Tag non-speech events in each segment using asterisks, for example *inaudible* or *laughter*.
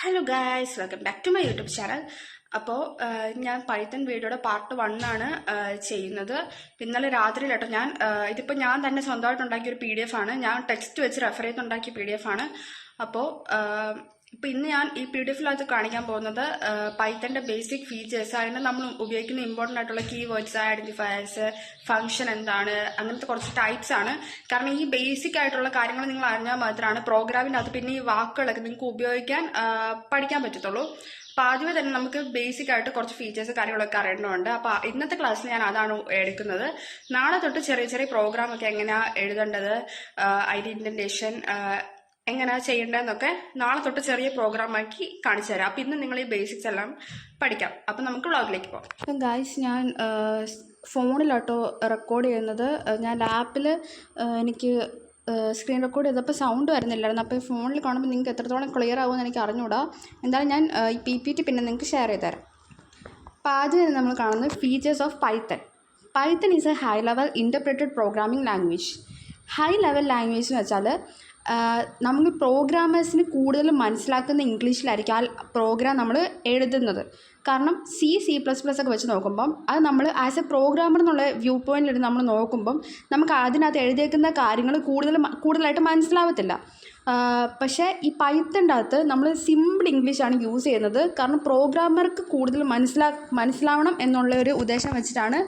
Hello guys welcome back to my YouTube channel അപ്പോൾ ഞാൻ Python വീഡിയോയുടെ പാർട്ട് വൺ ആണ് ചെയ്യുന്നത്. ഇന്നലെ രാത്രി കേട്ടോ ഞാൻ ഇതിപ്പോൾ ഞാൻ തന്നെ സ്വന്തമായിട്ട് ഉണ്ടാക്കിയ ഒരു പി ഡി എഫ് ആണ്. ഞാൻ ടെക്സ്റ്റ് വെച്ച് റെഫർ ചെയ്ത് ഉണ്ടാക്കിയ പി ഡി എഫ് ആണ് അപ്പോൾ ഇപ്പോൾ ഇന്ന് ഞാൻ ഈ പി ഡി എഫിനകത്ത് കാണിക്കാൻ പോകുന്നത് പൈത്തന്റെ ബേസിക് ഫീച്ചേഴ്സ് അതിന് നമ്മൾ ഉപയോഗിക്കുന്ന ഇമ്പോർട്ടന്റ് ആയിട്ടുള്ള കീ വേർഡ്സ് ഐഡന്റിഫയേഴ്സ് ഫംഗ്ഷൻ എന്താണ് അങ്ങനത്തെ കുറച്ച് ടൈപ്സ് ആണ്. കാരണം ഈ ബേസിക് ആയിട്ടുള്ള കാര്യങ്ങൾ നിങ്ങൾ അറിഞ്ഞാൽ മാത്രമാണ് പ്രോഗ്രാമിന്റെ അകത്ത് പിന്നെ ഈ വാക്കുകളൊക്കെ നിങ്ങൾക്ക് ഉപയോഗിക്കാൻ പഠിക്കാൻ പറ്റത്തുള്ളൂ. അപ്പോൾ ആദ്യമേ തന്നെ നമുക്ക് ബേസിക് ആയിട്ട് കുറച്ച് ഫീച്ചേഴ്സ് കാര്യങ്ങളൊക്കെ അറിയേണ്ടതുണ്ട്. അപ്പോൾ ഇന്നത്തെ ക്ലാസ്സിൽ ഞാൻ അതാണ് എടുക്കുന്നത്. നാളെ തൊട്ട് ചെറിയ ചെറിയ പ്രോഗ്രാം ഒക്കെ എങ്ങനെയാണ് എഴുതേണ്ടത് അതിന്റെ ഇന്റന്റേഷൻ എങ്ങനെയാണ് ചെയ്യേണ്ടതെന്നൊക്കെ നാളെ തൊട്ട് ചെറിയ പ്രോഗ്രാം ആക്കി കാണിച്ചു തരാം. അപ്പം ഇന്ന് നിങ്ങൾ ഈ ബേസിക്സ് എല്ലാം പഠിക്കാം. അപ്പം നമുക്ക് വ്ളോഗിലേക്ക് പോകാം അപ്പം ഗായ്സ് ഞാൻ ഫോണിലോട്ടോ റെക്കോർഡ് ചെയ്യുന്നത്. ഞാൻ ലാപ്പിൽ എനിക്ക് സ്ക്രീൻ റെക്കോർഡ് ചെയ്തപ്പോൾ സൗണ്ട് വരുന്നില്ലായിരുന്നു. അപ്പോൾ ഫോണിൽ കാണുമ്പോൾ നിങ്ങൾക്ക് എത്രത്തോളം ക്ലിയർ ആകുമെന്ന് എനിക്ക് അറിഞ്ഞൂടാ. എന്തായാലും ഞാൻ ഈ പി പി ടി പിന്നെ നിങ്ങൾക്ക് ഷെയർ ചെയ്ത് തരാം. അപ്പോൾ ആദ്യം നമ്മൾ കാണുന്നത് features of Python Python is a high level interpreted programming language high level language എന്ന് വെച്ചാൽ നമുക്ക് പ്രോഗ്രാമേഴ്സിന് കൂടുതൽ മനസ്സിലാക്കുന്ന ഇംഗ്ലീഷിലായിരിക്കും ആ പ്രോഗ്രാം നമ്മൾ എഴുതുന്നത്. കാരണം സി സി പ്ലസ് പ്ലസ് ഒക്കെ വെച്ച് നോക്കുമ്പം അത് നമ്മൾ ആസ് എ പ്രോഗ്രാമർ എന്നുള്ള വ്യൂ പോയിന്റിൽ നമ്മൾ നോക്കുമ്പം നമുക്ക് അതിനകത്ത് എഴുതിയേക്കുന്ന കാര്യങ്ങൾ കൂടുതൽ കൂടുതലായിട്ട് മനസ്സിലാവത്തില്ല. പക്ഷേ ഈ പൈത്തന്റെ അകത്ത് നമ്മൾ സിമ്പിൾ ഇംഗ്ലീഷാണ് യൂസ് ചെയ്യുന്നത്. കാരണം പ്രോഗ്രാമർക്ക് കൂടുതൽ മനസ്സിലാ മനസ്സിലാവണം എന്നുള്ള ഒരു ഉദ്ദേശം വെച്ചിട്ടാണ്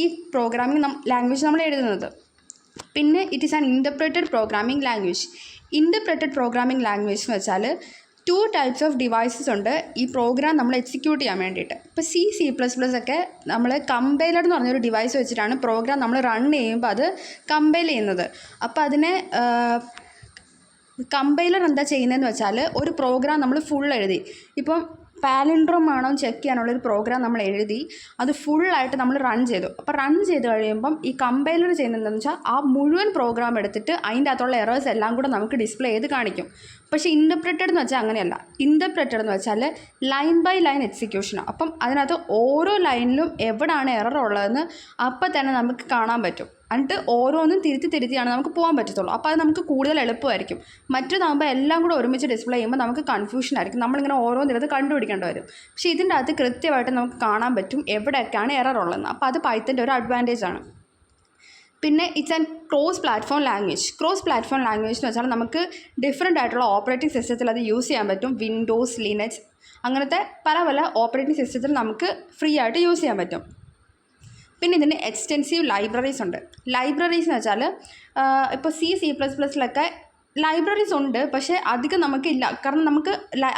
ഈ പ്രോഗ്രാമിംഗ് ലാംഗ്വേജ് നമ്മൾ എഴുതുന്നത്. പിന്നെ it is an interpreted programming language interpreted programming language എന്ന് വെച്ചാൽ ടു ടൈപ്സ് ഓഫ് ഡിവൈസസ് ഉണ്ട് ഈ പ്രോഗ്രാം നമ്മൾ എക്സിക്യൂട്ട് ചെയ്യാൻ വേണ്ടിയിട്ട്. ഇപ്പോൾ സി സി പ്ലസ് പ്ലസ് ഒക്കെ നമ്മൾ കമ്പൈലർ എന്ന് പറഞ്ഞൊരു ഡിവൈസ് വെച്ചിട്ടാണ് പ്രോഗ്രാം നമ്മൾ റൺ ചെയ്യുമ്പോൾ അത് കമ്പൈൽ ചെയ്യുന്നത്. അപ്പോൾ അതിനെ കമ്പൈലർ എന്താ ചെയ്യുന്നതെന്ന് വെച്ചാൽ ഒരു പ്രോഗ്രാം നമ്മൾ ഫുൾ എഴുതി. ഇപ്പം പാലിൻഡ്രോം ആണോ ചെക്ക് ചെയ്യാനുള്ളൊരു പ്രോഗ്രാം നമ്മൾ എഴുതി അത് ഫുള്ളായിട്ട് നമ്മൾ റൺ ചെയ്തു. അപ്പോൾ റൺ ചെയ്ത് കഴിയുമ്പം ഈ കമ്പൈലർ ചെയ്യുന്നതെന്ന് വെച്ചാൽ ആ മുഴുവൻ പ്രോഗ്രാം എടുത്തിട്ട് അതിന്റെ അകത്തുള്ള എറേഴ്സ് എല്ലാം കൂടെ നമുക്ക് ഡിസ്പ്ലേ ചെയ്ത് കാണിക്കും. പക്ഷേ ഇന്റർപ്രറ്റഡ് എന്ന് വെച്ചാൽ അങ്ങനെയല്ല. ഇന്റർപ്രറ്റഡ് എന്ന് വെച്ചാൽ ലൈൻ ബൈ ലൈൻ എക്സിക്യൂഷനാണ് അപ്പം അതിനകത്ത് ഓരോ ലൈനിലും എവിടെയാണ് എറർ ഉള്ളതെന്ന് അപ്പം തന്നെ നമുക്ക് കാണാൻ പറ്റും. എന്നിട്ട് ഓരോന്നും തിരുത്തി തിരുത്തിയാണ് നമുക്ക് പോകാൻ പറ്റത്തുള്ളൂ. അപ്പോൾ അത് നമുക്ക് കൂടുതൽ എളുപ്പമായിരിക്കും. മറ്റേതാകുമ്പോൾ എല്ലാം കൂടെ ഒരുമിച്ച് ഡിസ്പ്ലേ ചെയ്യുമ്പോൾ നമുക്ക് കൺഫ്യൂഷൻ ആയിരിക്കും. നമ്മളിങ്ങനെ നിരത്ത് കണ്ടുപിടിക്കേണ്ടി വരും. പക്ഷേ ഇതിന്റെ അകത്ത് കൃത്യമായിട്ട് നമുക്ക് കാണാൻ പറ്റും എവിടെയൊക്കെയാണ് എറർ ഉള്ളതെന്ന്. അപ്പോൾ അത് പൈത്തിന്റെ ഒരു അഡ്വാന്റേജ് ആണ്. പിന്നെ it's and cross platform language cross platform language എന്ന് വെച്ചാൽ നമുക്ക് ഡിഫറെന്റ് ആയിട്ടുള്ള ഓപ്പറേറ്റിംഗ് സിസ്റ്റത്തിൽ അത് യൂസ് ചെയ്യാൻ പറ്റും. വിൻഡോസ് ലിനക്സ് അങ്ങനത്തെ പല പല ഓപ്പറേറ്റിംഗ് സിസ്റ്റത്തിൽ നമുക്ക് ഫ്രീ ആയിട്ട് യൂസ് ചെയ്യാൻ പറ്റും. പിന്നെ ഇതിന് എക്സ്റ്റെൻസീവ് ലൈബ്രറീസ് ഉണ്ട്. ലൈബ്രറീസ് എന്ന് വെച്ചാൽ ഇപ്പോൾ സി സി പ്ലസ് പ്ലസ്സിലൊക്കെ ലൈബ്രറീസ് ഉണ്ട് പക്ഷേ അധികം നമുക്കില്ല. കാരണം നമുക്ക്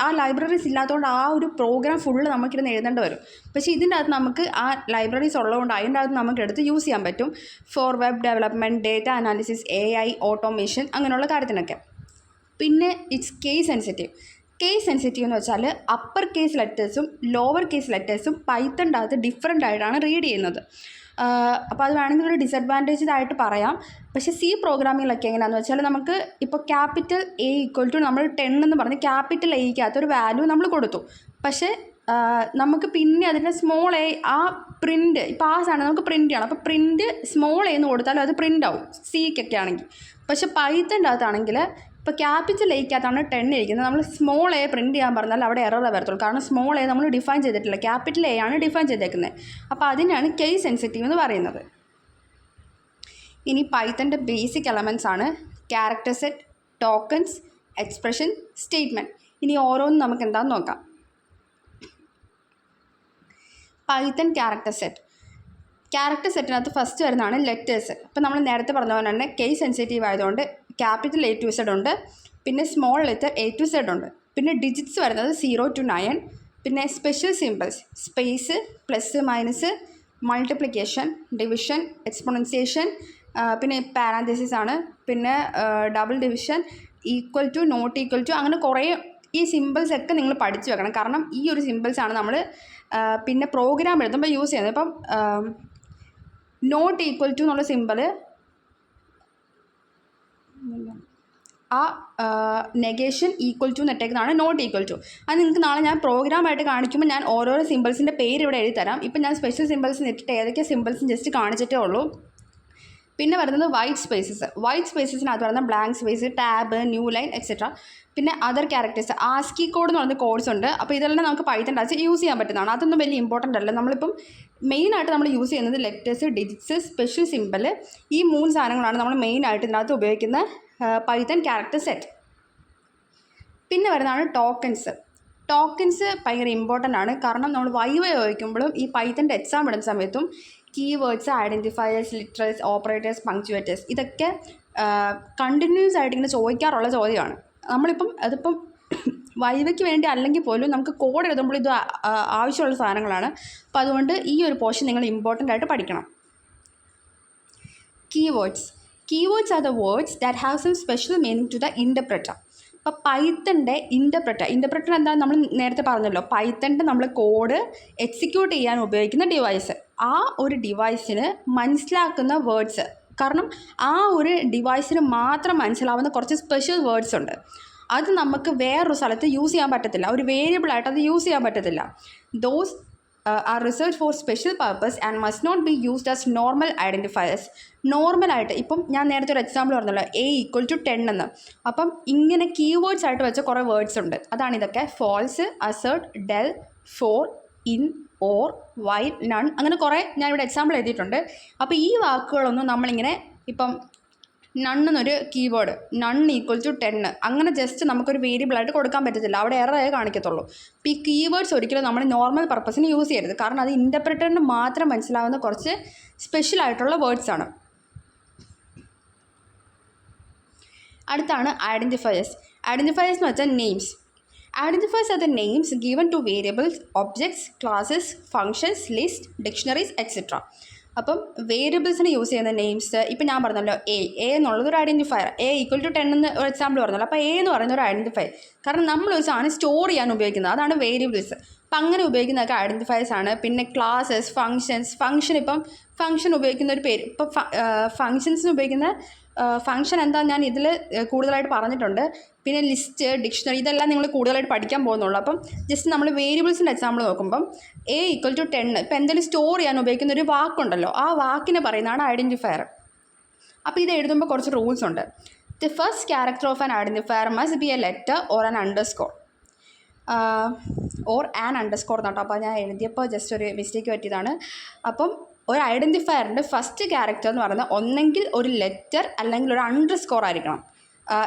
ആ ലൈബ്രറീസ് ഇല്ലാത്തതുകൊണ്ട് ആ ഒരു പ്രോഗ്രാം ഫുള്ള് നമുക്കിരുന്ന് എഴുതേണ്ടി വരും. പക്ഷേ ഇതിന്റെ അകത്ത് നമുക്ക് ആ ലൈബ്രറീസ് ഉള്ളതുകൊണ്ട് അതിന്റെ അകത്ത് നമുക്ക് എടുത്ത് യൂസ് ചെയ്യാൻ പറ്റും. For web development data analysis A I automation അങ്ങനെയുള്ള കാര്യത്തിനൊക്കെ. പിന്നെ it's case sensitive case sensitive എന്ന് വെച്ചാൽ അപ്പർ കേസ് ലെറ്റേഴ്സും ലോവർ കേസ് ലെറ്റേഴ്സും പൈത്തന്റെ അകത്ത് ഡിഫറെന്റ് ആയിട്ടാണ് റീഡ് ചെയ്യുന്നത്. അപ്പോൾ അത് വേണമെങ്കിൽ ഒരു ഡിസഡ്വാന്റേജ് ആയിട്ട് പറയാം. പക്ഷേ സി പ്രോഗ്രാമിങ്ങിലൊക്കെ എങ്ങനെയാണെന്ന് വെച്ചാൽ നമുക്ക് ഇപ്പോൾ ക്യാപിറ്റൽ എ ഈക്വൽ ടു നമ്മൾ ടെൻ എന്ന് പറഞ്ഞ് ക്യാപിറ്റൽ എയ്ക്കകത്ത് ഒരു വാല്യൂ നമ്മൾ കൊടുത്തു. പക്ഷേ നമുക്ക് പിന്നെ അതിന്റെ സ്മോൾ എ ആ പ്രിന്റ് ഇപ്പോൾ ആ സാധനം നമുക്ക് പ്രിന്റ് ചെയ്യണം. അപ്പോൾ പ്രിന്റ് സ്മോൾ എന്ന് കൊടുത്താലും അത് പ്രിന്റ് ആവും. സിക്കൊക്കെ ആണെങ്കിൽ. പക്ഷേ പൈത്തന്റെ അകത്താണെങ്കിൽ ഇപ്പോൾ ക്യാപിറ്റൽ എയ്ക്കകത്താണ് ടെൻ ഇരിക്കുന്നത്. നമ്മൾ സ്മോൾ എ പ്രിന്റ് ചെയ്യാൻ പറഞ്ഞാൽ അവിടെ എറർ വരത്തുള്ളൂ. കാരണം സ്മോൾ എ നമ്മൾ ഡിഫൈൻ ചെയ്തിട്ടില്ല. ക്യാപിറ്റൽ എ ആണ് ഡിഫൈൻ ചെയ്തേക്കുന്നത് അപ്പോൾ അതിനാണ് കേസ് സെൻസിറ്റീവ് എന്ന് പറയുന്നത്. ഇനി പൈത്തന്റെ ബേസിക് എലമെൻസ് ആണ് character set tokens expression statement ഇനി ഓരോന്നും നമുക്ക് എന്താണെന്ന് നോക്കാം. പൈത്തൻ ക്യാരക്ടർ സെറ്റ് ക്യാരക്ടർ സെറ്റിനകത്ത് ഫസ്റ്റ് വരുന്നതാണ് ലെറ്റേഴ്സ് അപ്പോൾ നമ്മൾ നേരത്തെ പറഞ്ഞ പോലെ തന്നെ കേസ് സെൻസിറ്റീവ് ആയതുകൊണ്ട് ക്യാപിറ്റൽ എ ടു സെഡ് ഉണ്ട്. പിന്നെ small letter A to Z ഉണ്ട്. പിന്നെ ഡിജിറ്റ്സ് വരുന്നത് സീറോ ടു നയൻ. പിന്നെ special symbols space plus minus multiplication division exponentiation പിന്നെ പാരാന്തസിസ് ആണ്. പിന്നെ double division equal to not equal to അങ്ങനെ കുറേ ഈ സിമ്പിൾസ് ഒക്കെ നിങ്ങൾ പഠിച്ചു വെക്കണം. കാരണം ഈ ഒരു സിമ്പിൾസ് ആണ് നമ്മൾ പിന്നെ പ്രോഗ്രാം എഴുതുമ്പോൾ യൂസ് ചെയ്യുന്നത്. ഇപ്പം നോട്ട് ഈക്വൽ ടു എന്നുള്ള സിമ്പിൾ ആ നെഗേഷൻ ഈക്വൽ ടു നെട്ടേക്കുന്നതാണ് നോട്ട് ഈക്വൽ ടു അത് നിങ്ങൾക്ക് നാളെ ഞാൻ പ്രോഗ്രാമായിട്ട് കാണിക്കുമ്പോൾ ഞാൻ ഓരോരോ സിമ്പിൾസിന്റെ പേര് ഇവിടെ എഴുതി തരാം ഇപ്പം ഞാൻ സ്പെഷ്യൽ സിമ്പിൾസ് നെറ്റിട്ട് ഏതൊക്കെ സിമ്പിൾസും ജസ്റ്റ് കാണിച്ചിട്ടേ ഉള്ളൂ. പിന്നെ വരുന്നത് വൈറ്റ് സ്പേസസ് വൈറ്റ് സ്പേസസിനകത്ത് വരുന്ന blank space tab new line etcetera പിന്നെ അതർ ക്യാരക്ടേഴ്സ് ആസ്കി കോഡ് എന്ന് പറയുന്ന കോഡ്സ് ഉണ്ട്. അപ്പോൾ ഇതെല്ലാം നമുക്ക് പൈത്തൺ ഡാൻസ് യൂസ് ചെയ്യാൻ പറ്റുന്നതാണ്. അതൊന്നും വലിയ ഇമ്പോർട്ടന്റ് അല്ല. നമ്മളിപ്പം മെയിനായിട്ട് നമ്മൾ യൂസ് ചെയ്യുന്നത് ലെറ്റേഴ്സ് ഡിജിറ്റ്സ് സ്പെഷ്യൽ സിമ്പിൾ ഈ മൂന്ന് സാധനങ്ങളാണ് നമ്മൾ മെയിനായിട്ട് ഇതിനകത്ത് ഉപയോഗിക്കുന്ന പൈത്തൺ ക്യാരക്ടർ സെറ്റ് പിന്നെ വരുന്നതാണ് ടോക്കൺസ് ടോക്കൻസ് ഭയങ്കര ഇമ്പോർട്ടന്റ് ആണ്. കാരണം നമ്മൾ വൈവ ഉപയോഗിക്കുമ്പോഴും ഈ പൈത്തന്റെ എക്സാം ഇടുന്ന സമയത്തും keywords identifiers literals operators punctuators ഇതൊക്കെ കണ്ടിന്യൂസ് ആയിട്ട് ഇങ്ങനെ ചോദിക്കാറുള്ള ചോദ്യമാണ്. നമ്മളിപ്പം അതിപ്പം വൈവയ്ക്ക് വേണ്ടി അല്ലെങ്കിൽ പോലും നമുക്ക് കോഡ് എഴുതുമ്പോൾ ഇത് ആവശ്യമുള്ള സാധനങ്ങളാണ്. അപ്പോൾ അതുകൊണ്ട് ഈ ഒരു പോർഷൻ നിങ്ങൾ ഇമ്പോർട്ടന്റ് ആയിട്ട് പഠിക്കണം. Keywords keywords are the words that have some special meaning to the interpreter അപ്പോൾ പൈത്തന്റെ ഇന്റർപ്രറ്റർ ഇന്റർപ്രറ്റർ എന്താ നമ്മൾ നേരത്തെ പറഞ്ഞല്ലോ. പൈത്തന്റെ നമ്മൾ കോഡ് എക്സിക്യൂട്ട് ചെയ്യാൻ ഉപയോഗിക്കുന്ന ഡിവൈസ് ആ ഒരു ഡിവൈസിന് മനസ്സിലാക്കുന്ന വേർഡ്സ് കാരണം ആ ഒരു ഡിവൈസിന് മാത്രം മനസ്സിലാവുന്ന കുറച്ച് സ്പെഷ്യൽ വേർഡ്സ് ഉണ്ട്. അത് നമുക്ക് വേറൊരു സ്ഥലത്ത് യൂസ് ചെയ്യാൻ പറ്റത്തില്ല. ഒരു വേരിയബിളായിട്ട് അത് യൂസ് ചെയ്യാൻ പറ്റത്തില്ല. Those are research for special purpose and must not be used as normal identifiers നോർമലായിട്ട് ഇപ്പം ഞാൻ നേരത്തെ ഒരു എക്സാമ്പിൾ പറഞ്ഞല്ലോ. എ ഈക്വൽ ടു ടെൻ എന്ന്. അപ്പം ഇങ്ങനെ കീവേഡ്സ് ആയിട്ട് വെച്ച കുറേ വേർഡ്സ് ഉണ്ട്. അതാണ് ഇതൊക്കെ false assert del for in or while none അങ്ങനെ കുറേ ഞാനിവിടെ എക്സാമ്പിൾ എഴുതിയിട്ടുണ്ട്. അപ്പോൾ ഈ വാക്കുകളൊന്നും നമ്മളിങ്ങനെ ഇപ്പം നൺ എന്നൊരു കീവേഡ് നൺ ഈക്വൽ ടു ടെന്ന് അങ്ങനെ ജസ്റ്റ് നമുക്കൊരു വേരിയബിളായിട്ട് കൊടുക്കാൻ പറ്റത്തില്ല. അവിടെ എററേ കാണിക്കത്തുള്ളൂ. അപ്പോൾ ഈ കീവേഡ്സ് ഒരിക്കലും നമ്മൾ നോർമൽ പർപ്പസിന് യൂസ് ചെയ്യരുത്. കാരണം അത് ഇന്റർപ്രറ്ററിന് മാത്രം മനസ്സിലാവുന്ന കുറച്ച് സ്പെഷ്യൽ ആയിട്ടുള്ള വേർഡ്സ് ആണ്. അടുത്താണ് ഐഡന്റിഫയേഴ്സ് ഐഡന്റിഫയേഴ്സ് എന്ന് വെച്ചാൽ names identifiers are the names given to variables objects classes functions list dictionaries etcetera അപ്പം വേരിയബിൾസിന് യൂസ് ചെയ്യുന്ന നെയിംസ് ഇപ്പം ഞാൻ പറഞ്ഞല്ലോ എ എ എന്നുള്ളത് ഒരു identifier a equal to ten എന്ന് ഒരു എക്സാമ്പിൾ പറഞ്ഞല്ലോ. അപ്പോൾ എ എന്ന് പറയുന്ന ഒരു ഐഡന്റിഫയർ കാരണം നമ്മൾ ഒരു സാധനം സ്റ്റോർ ചെയ്യാൻ ഉപയോഗിക്കുന്നത് അതാണ് വേരിയബിൾസ് അപ്പം അങ്ങനെ ഉപയോഗിക്കുന്നതൊക്കെ ഐഡന്റിഫയേഴ്സ് ആണ്. പിന്നെ ക്ലാസ്സസ് ഫങ്ഷൻസ് ഫങ്ഷൻ ഇപ്പം ഫങ്ഷൻ ഉപയോഗിക്കുന്ന ഒരു പേര് ഇപ്പം ഫങ്ഷൻസിന് ഉപയോഗിക്കുന്ന ഫങ്ഷൻ എന്താ ഞാൻ ഇതിൽ കൂടുതലായിട്ട് പറഞ്ഞിട്ടുണ്ട്. പിന്നെ ലിസ്റ്റ് ഡിക്ഷണറി ഇതെല്ലാം നിങ്ങൾ കൂടുതലായിട്ട് പഠിക്കാൻ പോകുന്നുള്ളൂ. അപ്പം ജസ്റ്റ് നമ്മൾ വേരിയബിൾസിന്റെ എക്സാമ്പിൾ നോക്കുമ്പം എ ഈക്വൽ ടു ടെൻ ഇപ്പം എന്തെങ്കിലും സ്റ്റോർ ചെയ്യാൻ ഉപയോഗിക്കുന്ന ഒരു വാക്കുണ്ടല്ലോ ആ വാക്കിനെ പറയുന്നതാണ് ഐഡന്റിഫയർ അപ്പോൾ ഇത് എഴുതുമ്പോൾ കുറച്ച് റൂൾസ് ഉണ്ട്. The first character of an identifier must be a letter or an underscore or an underscore എന്നാട്ടോ അപ്പോൾ ഞാൻ എഴുതിയപ്പോൾ ജസ്റ്റ് ഒരു മിസ്റ്റേക്ക് പറ്റിയതാണ്. അപ്പം ഒരു ഐഡന്റിഫയറിന്റെ ഫസ്റ്റ് ക്യാരക്ടർ എന്ന് പറയുന്നത് ഒന്നെങ്കിൽ ഒരു ലെറ്റർ അല്ലെങ്കിൽ ഒരു അണ്ടർ സ്കോർ ആയിരിക്കണം.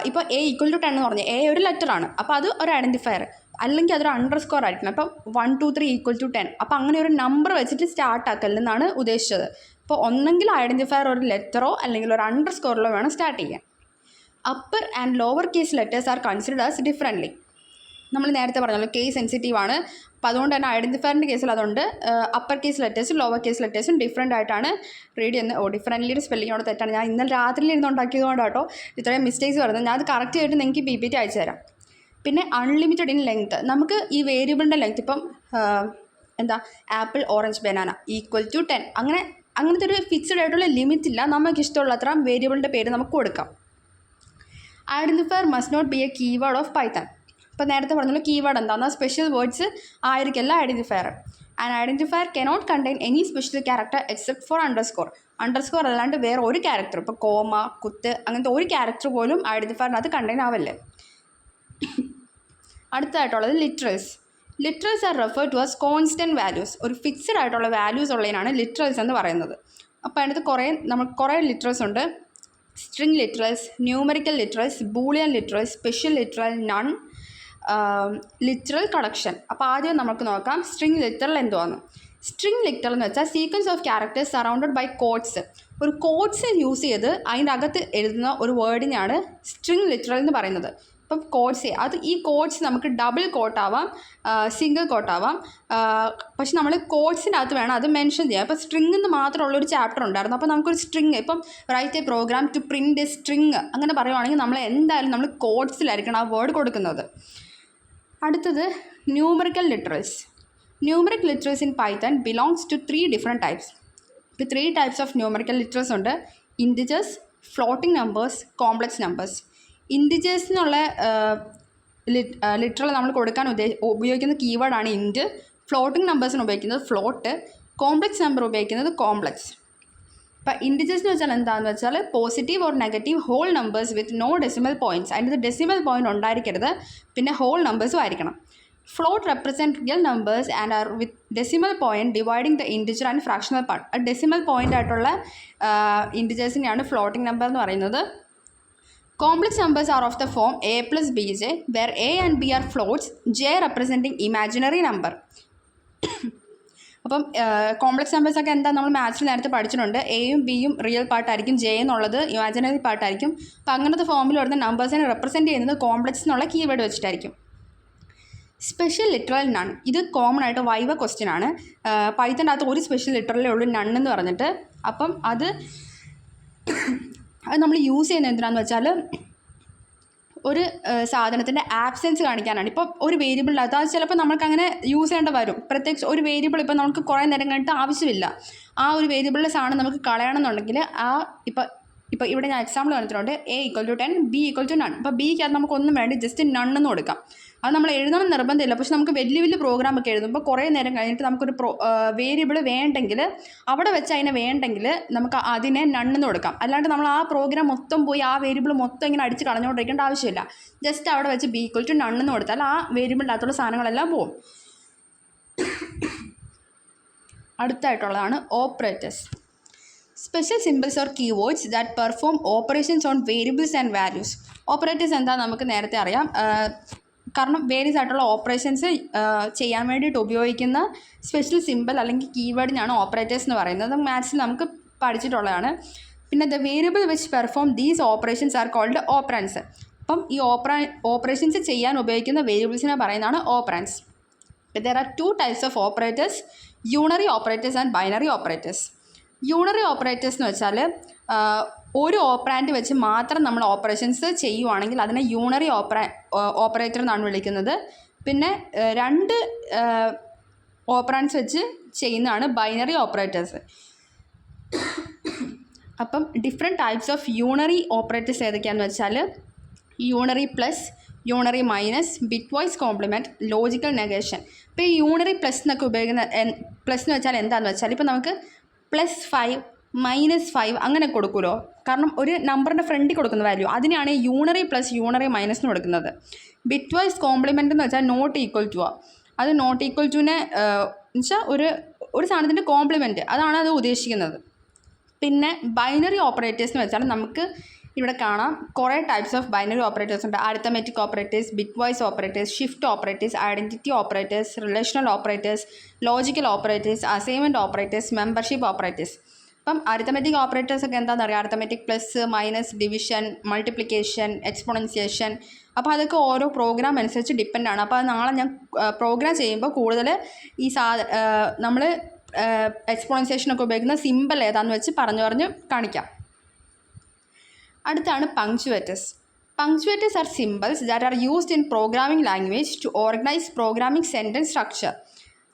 ഇപ്പോൾ എ ഈക്വൽ ടു ടെൻ എന്ന് പറഞ്ഞു എ ഒരു ലെറ്ററാണ് അപ്പോൾ അത് ഒരു ഐഡന്റിഫയർ അല്ലെങ്കിൽ അതൊരു അണ്ടർ സ്കോർ ആയിരിക്കണം. അപ്പം one two three equal to ten അപ്പോൾ അങ്ങനെ ഒരു നമ്പർ വെച്ചിട്ട് സ്റ്റാർട്ട് ആക്കലെന്നാണ് ഉദ്ദേശിച്ചത്. അപ്പോൾ ഒന്നെങ്കിൽ ഐഡന്റിഫയർ ഒരു ലെറ്ററോ അല്ലെങ്കിൽ ഒരു അണ്ടർ സ്കോറിലോ വേണം സ്റ്റാർട്ട് ചെയ്യാൻ. Upper and lower case letters are considers differently നമ്മൾ നേരത്തെ പറഞ്ഞല്ലോ കേസ് സെൻസിറ്റീവ് ആണ്. അപ്പോൾ അതുകൊണ്ട് തന്നെ ഐഡന്റിഫയറിന്റെ കേസിൽ അതുകൊണ്ട് അപ്പർ കേസ് ലെറ്റേഴ്സും ലോവർ കേസ് ലെറ്റേഴ്സും ഡിഫറെന്റ് ആയിട്ടാണ് റീഡ് ചെയ്യുന്നത്. ഓ ഡിഫറെന്റ്ലിയുടെ സ്പെല്ലിങ്ങോട് തെറ്റാണ്. ഞാൻ ഇന്നലെ രാത്രിയിൽ ഇരുന്ന് ഉണ്ടാക്കിയത് കേട്ടോ ഇത്രയും മിസ്റ്റേക്സ് വരുന്നത്. ഞാൻ അത് കറക്റ്റ് ചെയ്തിട്ട് നിങ്ങൾക്ക് പി പി ടി അയച്ചു തരാം. പിന്നെ അൺലിമിറ്റഡ് ഇൻ ലെങ്ത്ത് നമുക്ക് ഈ വേരിയബിളിന്റെ ലെങ്ത്ത് ഇപ്പം എന്താ apple orange banana equal to ten അങ്ങനെ അങ്ങനത്തെ ഒരു ഫിക്സഡ് ആയിട്ടുള്ള ലിമിറ്റ് ഇല്ല. നമുക്ക് ഇഷ്ടമുള്ള അത്ര വേരിയബിളിന്റെ പേര് നമുക്ക് കൊടുക്കാം. Identifier must not be a keyword of Python ഇപ്പോൾ നേരത്തെ പറഞ്ഞല്ലോ കീവേഡ് എന്താണ് സ്പെഷ്യൽ വേർഡ്സ് ആയിരിക്കില്ല identifier and identifier cannot contain any special character except for underscore underscore underscore അല്ലാണ്ട് വേറെ ഒരു ക്യാരക്ടർ ഇപ്പോൾ കോമ കുത്ത് അങ്ങനത്തെ ഒരു ക്യാരക്ടർ പോലും ഐഡന്റിഫയറിനകത്ത് കണ്ടെയ്ൻ ആവല്ലേ. അടുത്തതായിട്ടുള്ളത് literals literals are refer to as constant values ഒരു ഫിക്സഡ് ആയിട്ടുള്ള വാല്യൂസ് ഉള്ളതിനാണ് ലിറ്ററൽസ് എന്ന് പറയുന്നത്. അപ്പോൾ അതിനകത്ത് കുറേ നമ്മൾ കുറേ ലിറ്ററൽസ് ഉണ്ട്. String literals numerical literals Boolean literals special literal none literal collection അപ്പോൾ ആദ്യം നമുക്ക് നോക്കാം സ്ട്രിങ് ലിറ്ററൽ എന്തുവാന്ന്. സ്ട്രിങ് ലിറ്ററൽ എന്ന് വെച്ചാൽ sequence of characters surrounded by codes ഒരു കോഡ്സ് യൂസ് ചെയ്ത് അതിന്റെ അകത്ത് എഴുതുന്ന ഒരു വേർഡിനെയാണ് സ്ട്രിങ് ലിറ്ററൽ എന്ന് പറയുന്നത്. ഇപ്പം കോഡ്സ് അത് ഈ കോഡ്സ് നമുക്ക് ഡബിൾ കോട്ടാവാം സിംഗിൾ കോട്ടാവാം പക്ഷെ നമ്മൾ കോഡ്സിന്റെ അകത്ത് വേണം അത് മെൻഷൻ ചെയ്യാം. അപ്പോൾ സ്ട്രിങ് എന്ന് മാത്രമുള്ളൊരു ചാപ്റ്റർ ഉണ്ടായിരുന്നു. അപ്പോൾ നമുക്കൊരു സ്ട്രിങ് ഇപ്പം write a program to print a string അങ്ങനെ പറയുവാണെങ്കിൽ നമ്മൾ എന്തായാലും നമ്മൾ കോഡ്സിലായിരിക്കണം ആ വേർഡ് കൊടുക്കുന്നത്. അടുത്തത് numerical literals numeric literals in Python belongs to three different types ഇപ്പോൾ three types of numerical literals ഉണ്ട്. Integers floating numbers complex numbers integers എന്നുള്ള ലിറ്ററൽ നമ്മൾ കൊടുക്കാൻ ഉദ്ദേശ ഉപയോഗിക്കുന്ന കീവേഡാണ് ഇൻഡ് ഫ്ലോട്ടിംഗ് നമ്പേഴ്സിന് ഉപയോഗിക്കുന്നത് ഫ്ലോട്ട് കോംപ്ലക്സ് നമ്പർ ഉപയോഗിക്കുന്നത് കോംപ്ലക്സ് ഇപ്പം ഇൻഡിജസ് എന്ന് വെച്ചാൽ എന്താണെന്ന് വെച്ചാൽ positive or negative whole numbers with no decimal points അതിന്റെ ഡെസിമൽ പോയിന്റ് ഉണ്ടായിരിക്കരുത്. പിന്നെ ഹോൾ നമ്പേഴ്സും ആയിരിക്കണം. Float represent real numbers and are with decimal point dividing the integer and fractional part decimal point ആയിട്ടുള്ള ഇൻഡിജേഴ്സിനെയാണ് ഫ്ലോട്ടിംഗ് നമ്പർ എന്ന് പറയുന്നത്. Complex numbers are of the form A plus B J where A and B are floats J representing imaginary number അപ്പം complex numbers ഒക്കെ എന്താ? നമ്മൾ മാത്സിൽ നേരത്തെ പഠിച്ചിട്ടുണ്ട്. എയും ബിയും റിയൽ പാർട്ടായിരിക്കും ജെ എന്നുള്ളത് ഇമാജിനറി പാർട്ടായിരിക്കും അപ്പം അങ്ങനത്തെ ഫോമിൽ വരുന്ന നമ്പേഴ്സിനെ റെപ്രസെന്റ് ചെയ്യുന്നത് കോംപ്ലക്സ് എന്നുള്ള കീവേഡ് വെച്ചിട്ടായിരിക്കും. സ്പെഷ്യൽ ലിറ്ററൽ നൺ ഇത് കോമൺ ആയിട്ട് വൈവ ക്വസ്റ്റ്യൻ ആണ്. പൈത്തന്റെ അകത്ത് ഒരു സ്പെഷ്യൽ ലിറ്ററലേ ഉള്ളൂ നൺ എന്ന് പറഞ്ഞിട്ട്. അപ്പം അത് അത് നമ്മൾ യൂസ് ചെയ്യുന്നത് എന്തിനാന്ന് വെച്ചാൽ ഒരു സാധനത്തിന്റെ ആബ്സെൻസ് കാണിക്കാനാണ്. ഇപ്പോൾ ഒരു വേരിയബിളിനകത്ത് അത് ചിലപ്പോൾ നമുക്ക് അങ്ങനെ യൂസ് ചെയ്യേണ്ട വരും. പ്രത്യേകിച്ച് ഒരു വേരിയബിൾ ഇപ്പോൾ നമുക്ക് കുറേ നേരം കഴിഞ്ഞിട്ട് ആവശ്യമില്ല. ആ ഒരു വേരിയബിളിലെ സാധനം നമുക്ക് കളയണം എന്നുണ്ടെങ്കിൽ ആ ഇപ്പോൾ ഇപ്പോൾ ഇവിടെ ഞാൻ എക്സാമ്പിൾ പറഞ്ഞിട്ടുണ്ട് a equal to ten b equal to none അപ്പോൾ ബിക്ക് അത് നമുക്കൊന്നും വേണ്ടി ജസ്റ്റ് നൺ എന്ന് കൊടുക്കാം. അത് നമ്മൾ എഴുതണം നിർബന്ധമില്ല. പക്ഷെ നമുക്ക് വലിയ വലിയ പ്രോഗ്രാം ഒക്കെ എഴുതുമ്പോൾ കുറേ നേരം കഴിഞ്ഞിട്ട് നമുക്കൊരു പ്രോ വേരിയബിൾ വേണ്ടെങ്കിൽ അവിടെ വെച്ച് അതിനെ വേണ്ടെങ്കിൽ നമുക്ക് അതിനെ നണ്ണെന്ന് കൊടുക്കാം. അല്ലാണ്ട് നമ്മൾ ആ പ്രോഗ്രാം മൊത്തം പോയി ആ വേരിയബിൾ മൊത്തം ഇങ്ങനെ അടിച്ച് കളഞ്ഞുകൊണ്ടിരിക്കേണ്ട ആവശ്യമില്ല. ജസ്റ്റ് അവിടെ വെച്ച് ബി ഈക്വൽ ടു നണ്ണെന്ന് കൊടുത്താൽ ആ വേരിയബിളിനകത്തുള്ള സാധനങ്ങളെല്ലാം പോകും. *coughs* അടുത്തായിട്ടുള്ളതാണ് operators special symbols or keywords that perform operations on variables and values operators എന്താ? നമുക്ക് നേരത്തെ അറിയാം. കാരണം വേരിയസ് ആയിട്ടുള്ള ഓപ്പറേഷൻസ് ചെയ്യാൻ വേണ്ടിയിട്ട് ഉപയോഗിക്കുന്ന സ്പെഷ്യൽ സിമ്പിൾ അല്ലെങ്കിൽ കീവേഡിനാണ് ഓപ്പറേറ്റേഴ്സ് എന്ന് പറയുന്നത്. മാത്സിൽ നമുക്ക് പഠിച്ചിട്ടുള്ളതാണ്. പിന്നെ the variable which perform these operations are called operands അപ്പം ഈ ഓപ്പറ ഓപ്പറേഷൻസ് ചെയ്യാൻ ഉപയോഗിക്കുന്ന വേരിയബിൾസിനെ പറയുന്നതാണ് operands there are two types of operators unary operators and binary operators unary operators എന്ന് വെച്ചാൽ ഒരു ഓപ്പറാൻഡ് വെച്ച് മാത്രം നമ്മൾ ഓപ്പറേഷൻസ് ചെയ്യുവാണെങ്കിൽ അതിനെ യൂണറി ഓപ്പറ ഓപ്പറേറ്റർ എന്നാണ് വിളിക്കുന്നത്. പിന്നെ രണ്ട് ഓപ്പറാൻസ് വെച്ച് ചെയ്യുന്നതാണ് ബൈനറി ഓപ്പറേറ്റേഴ്സ്. അപ്പം different types of unary operators ഏതൊക്കെയാണെന്ന് വെച്ചാൽ unary plus unary minus bitwise complement logical negation. ഇപ്പോൾ ഈ യൂണറി പ്ലസ് എന്നൊക്കെ ഉപയോഗിക്കുന്ന പ്ലസ് എന്ന് വെച്ചാൽ എന്താണെന്ന് വെച്ചാൽ ഇപ്പോൾ നമുക്ക് പ്ലസ് ഫൈവ് മൈനസ് ഫൈവ് അങ്ങനെ കൊടുക്കുമല്ലോ കാരണം ഒരു നമ്പറിന്റെ ഫ്രണ്ടിൽ കൊടുക്കുന്ന വാല്യൂ അതിനെയാണ് യൂണറി പ്ലസ് യൂണറി മൈനസ് എന്ന് കൊടുക്കുന്നത്. ബിറ്റ് വൈസ് കോംപ്ലിമെന്റ് എന്ന് വെച്ചാൽ നോട്ട് ഈക്വൽ ടു ആ. അത് നോട്ട് ഈക്വൽ ടുവിനെ വെച്ചാൽ ഒരു ഒരു സാധനത്തിന്റെ കോംപ്ലിമെന്റ് അതാണ് അത് ഉദ്ദേശിക്കുന്നത്. പിന്നെ ബൈനറി ഓപ്പറേറ്റേഴ്സ് എന്ന് വെച്ചാൽ നമുക്ക് ഇവിടെ കാണാം. കുറേ ടൈപ്സ് ഓഫ് ബൈനറി ഓപ്പറേറ്റേഴ്സ് ഉണ്ട്. Arithmetic operators bitwise operators shift operators identity operators relational operators logical operators assignment operators membership operators അപ്പം അരിത്തമെറ്റിക് ഓപ്പറേറ്റേഴ്സ് ഒക്കെ എന്താണെന്ന് അറിയാം? Arithmetic plus minus division multiplication exponentiation അപ്പോൾ അതൊക്കെ ഓരോ പ്രോഗ്രാം അനുസരിച്ച് ഡിപ്പെൻഡ് ആണ്. അപ്പോൾ നാളെ ഞാൻ പ്രോഗ്രാം ചെയ്യുമ്പോൾ കൂടുതൽ ഈ സാ നമ്മൾ എക്സ്പോണൻസിയേഷനൊക്കെ ഉപയോഗിക്കുന്ന സിമ്പിൾ ഏതാണെന്ന് വെച്ച് പറഞ്ഞു പറഞ്ഞ് കാണിക്കാം. അടുത്താണ് punctuators punctuators are symbols that are used in programming language to organise programming sentence structure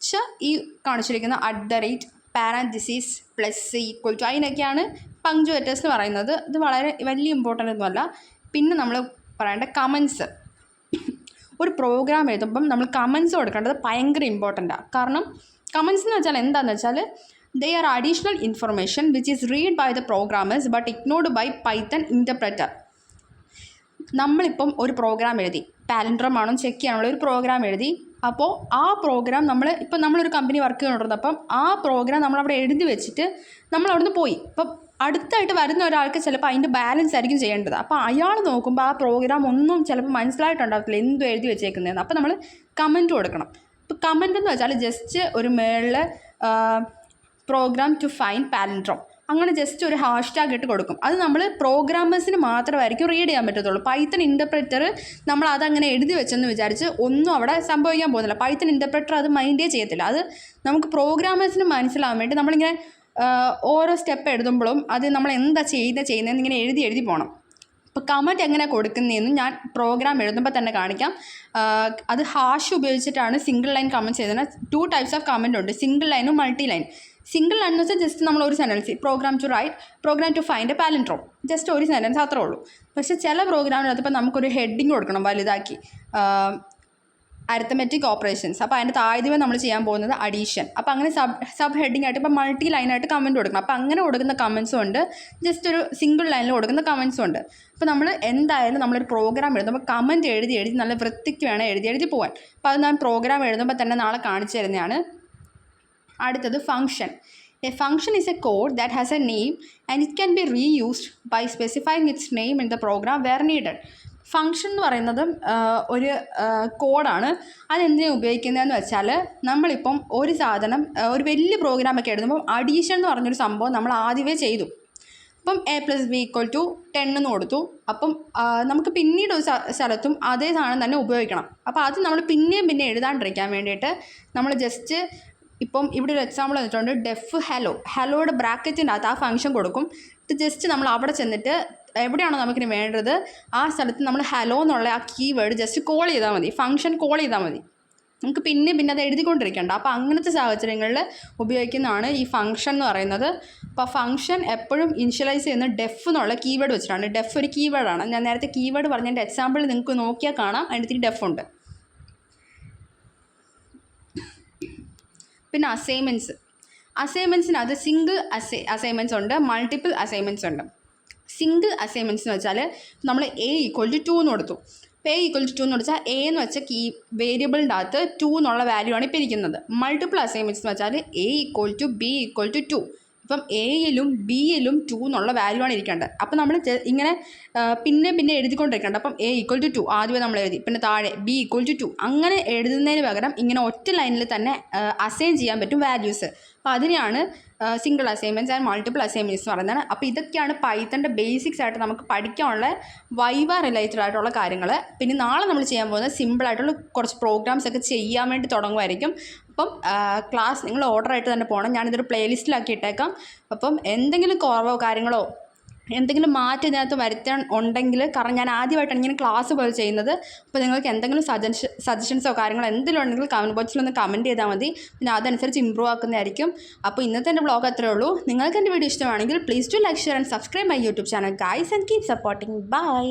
ച ഈ കാണിച്ചിരിക്കുന്ന at the rate parenthesis plus equal to അതിനൊക്കെയാണ് punctuators എന്ന് പറയുന്നത്. ഇത് വളരെ വലിയ ഇമ്പോർട്ടന്റ് ഒന്നുമല്ല പിന്നെ നമ്മൾ പറയേണ്ട കമൻസ് ഒരു പ്രോഗ്രാം എഴുതുമ്പം നമ്മൾ കമൻസ് കൊടുക്കേണ്ടത് ഭയങ്കര ഇമ്പോർട്ടന്റാണ് കാരണം കമൻസ് എന്ന് വെച്ചാൽ എന്താണെന്ന് വെച്ചാൽ ദേ are additional information which is read by the programmers but ignored by Python interpreter. നമ്മളിപ്പം ഒരു പ്രോഗ്രാം എഴുതി. പാലൻഡ്രം ആണോ? ചെക്ക് ചെയ്യാനുള്ള ഒരു പ്രോഗ്രാം എഴുതി. അപ്പോൾ ആ പ്രോഗ്രാം നമ്മൾ ഇപ്പം നമ്മളൊരു കമ്പനി വർക്ക് ചെയ്തുകൊണ്ടിരുന്നത് അപ്പം ആ പ്രോഗ്രാം നമ്മളവിടെ എഴുതി വെച്ചിട്ട് നമ്മൾ അവിടുന്ന് പോയി. ഇപ്പം അടുത്തായിട്ട് വരുന്ന ഒരാൾക്ക് ചിലപ്പോൾ അതിന്റെ ബാലൻസ് ആയിരിക്കും ചെയ്യേണ്ടത്. അപ്പോൾ അയാൾ നോക്കുമ്പോൾ ആ പ്രോഗ്രാം ഒന്നും ചിലപ്പോൾ മനസ്സിലായിട്ടുണ്ടാകത്തില്ല എന്തും എഴുതി വെച്ചേക്കുന്നതെന്ന്. അപ്പോൾ നമ്മൾ കമന്റ് കൊടുക്കണം. ഇപ്പോൾ കമന്റ് എന്ന് വെച്ചാൽ ജസ്റ്റ് ഒരു മേളിൽ പ്രോഗ്രാം ടു ഫൈൻ പാലൻഡ്രോം അങ്ങനെ ജസ്റ്റ് ഒരു ഹാഷ് ടാഗ് ഇട്ട് കൊടുക്കും. അത് നമ്മൾ പ്രോഗ്രാമേഴ്സിന് മാത്രമായിരിക്കും റീഡ് ചെയ്യാൻ പറ്റത്തുള്ളൂ. പൈത്തൺ ഇന്റർപ്രറ്റർ നമ്മൾ അതങ്ങനെ എഴുതി വെച്ചെന്ന് വിചാരിച്ച് ഒന്നും അവിടെ സംഭവിക്കാൻ പോകുന്നില്ല. പൈത്തൺ ഇന്റർപ്രറ്റർ അത് മൈൻഡേ ചെയ്യത്തില്ല. അത് നമുക്ക് പ്രോഗ്രാമേഴ്സിന് മനസ്സിലാവാൻ വേണ്ടി നമ്മളിങ്ങനെ ഓരോ സ്റ്റെപ്പ് എഴുതുമ്പോഴും അത് നമ്മൾ എന്താ ചെയ്യുന്നത് ചെയ്യുന്നതെന്ന് ഇങ്ങനെ എഴുതി എഴുതി പോകണം ഇപ്പോൾ കമന്റ് എങ്ങനെ കൊടുക്കുന്നതെന്ന് ഞാൻ പ്രോഗ്രാം എഴുതുമ്പോൾ തന്നെ കാണിക്കാം. അത് ഹാഷ് ഉപയോഗിച്ചിട്ടാണ് സിംഗിൾ ലൈൻ കമന്റ് ചെയ്തത് ടു ടൈപ്സ് ഓഫ് കമന്റ് ഉണ്ട്. സിംഗിൾ ലൈനും മൾട്ടി ലൈൻ സിംഗിൾ ലൈൻ എന്ന് വെച്ചാൽ ജസ്റ്റ് നമ്മൾ ഒരു sentence program to write program to find a palindrome just ഒരു സെന്റൻസ് അത്രേ ഉള്ളൂ. പക്ഷേ ചില പ്രോഗ്രാമിനകത്ത് ഇപ്പോൾ നമുക്കൊരു ഹെഡിങ് കൊടുക്കണം വലുതാക്കി. അരിത്തമെറ്റിക് ഓപ്പറേഷൻസ് അപ്പോൾ അതിന്റെ താഴ്വ നമ്മൾ ചെയ്യാൻ പോകുന്നത് അഡീഷൻ അപ്പോൾ അങ്ങനെ സബ് സബ് ഹെഡിങ് ആയിട്ട് ഇപ്പോൾ മൾട്ടി ലൈനായിട്ട് കമന്റ് കൊടുക്കണം. അപ്പോൾ അങ്ങനെ കൊടുക്കുന്ന കമൻസും ഉണ്ട്. ജസ്റ്റ് ഒരു സിംഗിൾ ലൈനിൽ കൊടുക്കുന്ന കമൻസും ഉണ്ട്. അപ്പോൾ നമ്മൾ എന്തായാലും നമ്മളൊരു പ്രോഗ്രാം എഴുതുമ്പോൾ കമന്റ് എഴുതി എഴുതി നല്ല വൃത്തിക്ക് വേണം എഴുതി എഴുതി പോകാൻ അപ്പോൾ അത് ഞാൻ പ്രോഗ്രാം എഴുതുമ്പോൾ തന്നെ നാളെ കാണിച്ചു തരുന്നതാണ്. അടുത്തത് function a function is a code that has a name and it can be reused by specifying its name in the program where needed function എന്ന് പറയുന്നത് ഒരു കോഡാണ് അതെന്തിനാണ് ഉപയോഗിക്കുന്നതെന്ന് വെച്ചാൽ നമ്മളിപ്പം ഒരു സാധനം ഒരു വലിയ പ്രോഗ്രാമൊക്കെ എഴുതുമ്പോൾ അഡീഷൻ എന്ന് പറഞ്ഞൊരു സംഭവം നമ്മൾ ആദ്യമേ ചെയ്തു. അപ്പം a plus b equal to ten എന്ന് കൊടുത്തു. അപ്പം നമുക്ക് പിന്നീട് ഒരു സ്ഥലത്തും അതേ സാധനം തന്നെ ഉപയോഗിക്കണം. അപ്പോൾ അത് നമ്മൾ പിന്നെയും പിന്നെ എഴുതാണ്ടിരിക്കാൻ വേണ്ടിയിട്ട് നമ്മൾ ജസ്റ്റ് ഇപ്പം ഇവിടെ ഒരു എക്സാമ്പിൾ വന്നിട്ടുണ്ട്. ഡെഫ് ഹലോ ഹലോയുടെ ബ്രാക്കറ്റിന്റെ അകത്ത് ആ ഫംഗ്ഷൻ കൊടുക്കും. ഇത് ജസ്റ്റ് നമ്മൾ അവിടെ ചെന്നിട്ട് എവിടെയാണോ നമുക്കിനി വേണ്ടത് ആ സ്ഥലത്ത് നമ്മൾ ഹലോ എന്നുള്ള ആ കീവേഡ് ജസ്റ്റ് കോൾ ചെയ്താൽ മതി. ഫംഗ്ഷൻ കോൾ ചെയ്താൽ മതി. നമുക്ക് പിന്നെ പിന്നെ അത് എഴുതിക്കൊണ്ടിരിക്കേണ്ട. അപ്പോൾ അങ്ങനത്തെ സാഹചര്യങ്ങളിൽ ഉപയോഗിക്കുന്നതാണ് ഈ ഫംഗ്ഷൻ എന്ന് പറയുന്നത്. അപ്പോൾ ഫംഗ്ഷൻ എപ്പോഴും ഇനിഷ്യലൈസ് ചെയ്യുന്ന ഡെഫ് എന്നുള്ള കീവേഡ് വെച്ചിട്ടാണ്. ഡെഫ് ഒരു കീവേഡാണ് ഞാൻ നേരത്തെ കീവേഡ് പറഞ്ഞതിന്റെ എക്സാമ്പിൾ നിങ്ങൾക്ക് നോക്കിയാൽ കാണാം. അതിന്റെ ഇത്തിരി ഡെഫ് ഉണ്ട്. പിന്നെ അസൈൻമെന്റ്സ് അസൈൻമെന്റ്സിനകത്ത് സിംഗിൾ അസൈ അസൈൻമെന്റ്സ് ഉണ്ട്. മൾട്ടിപ്പിൾ അസൈൻമെന്റ്സ് ഉണ്ട്. സിംഗിൾ അസൈൻമെന്റ്സ് എന്ന് വെച്ചാൽ നമ്മൾ എ ഈക്വൽ ടു ടു എന്ന് കൊടുത്തു. എ ഈക്വൽ ടു ടു എന്ന് വെച്ചാൽ എ എന്ന് വെച്ച കീ വേരിയബിളിന്റെ അകത്ത് ടു എന്നുള്ള വാല്യൂ ആണ് ഇപ്പോൾ ഇരിക്കുന്നത്. മൾട്ടിപ്പിൾ അസൈൻമെന്റ്സ് എന്ന് വെച്ചാൽ a equal to b equal to two ഇപ്പം എയിലും ബിയിലും ടു എന്നുള്ള വാല്യൂ ആണ് ഇരിക്കേണ്ടത്. അപ്പം നമ്മൾ ഇങ്ങനെ പിന്നെ പിന്നെ എഴുതിക്കൊണ്ടിരിക്കേണ്ട. അപ്പം എ ഈക്വൽ ടു ടു ആദ്യമേ നമ്മൾ എഴുതി. പിന്നെ താഴെ ബി ഈക്വൽ ടു ടു അങ്ങനെ എഴുതുന്നതിന് പകരം ഇങ്ങനെ ഒറ്റ ലൈനിൽ തന്നെ അസൈൻ ചെയ്യാൻ പറ്റും വാല്യൂസ് അപ്പോൾ അതിനെയാണ് single assignments and multiple assignments എന്ന് പറയുന്നത്. അപ്പോൾ ഇതൊക്കെയാണ് പൈത്തന്റെ ബേസിക്സ് ആയിട്ട് നമുക്ക് പഠിക്കാനുള്ള വൈവ റിലേറ്റഡ് ആയിട്ടുള്ള കാര്യങ്ങൾ പിന്നെ നാളെ നമ്മൾ ചെയ്യാൻ പോകുന്നത് സിമ്പിൾ ആയിട്ടുള്ള കുറച്ച് പ്രോഗ്രാംസ് ഒക്കെ ചെയ്യാൻ വേണ്ടി തുടങ്ങുമായിരിക്കും അപ്പം ക്ലാസ് നിങ്ങൾ ഓർഡർ ആയിട്ട് തന്നെ പോകണം ഞാനിതൊരു പ്ലേലിസ്റ്റിലാക്കി ഇട്ടേക്കാം അപ്പം എന്തെങ്കിലും കുറവോ കാര്യങ്ങളോ എന്തെങ്കിലും മാറ്റം ഇതിനകത്ത് വരുത്താൻ ഉണ്ടെങ്കിൽ കാരണം ഞാൻ ആദ്യമായിട്ടാണ് ഇങ്ങനെ ക്ലാസ് പോലെ ചെയ്യുന്നത്. അപ്പോൾ നിങ്ങൾക്ക് എന്തെങ്കിലും സജഷൻ സജഷൻസോ കാര്യങ്ങളോ എന്തെങ്കിലും ഉണ്ടെങ്കിൽ കമന്റ് ബോക്സിൽ ഒന്ന് കമന്റ് ചെയ്താൽ മതി. പിന്നെ അതനുസരിച്ച് ഇമ്പ്രൂവ് ആക്കുന്നതായിരിക്കും. അപ്പോൾ ഇന്നത്തെ എന്റെ ബ്ലോഗ് അത്രേ ഉള്ളൂ. നിങ്ങൾക്ക് എന്റെ വീഡിയോ ഇഷ്ടമാണെങ്കിൽ please to like share and subscribe my YouTube channel guys and keep supporting bye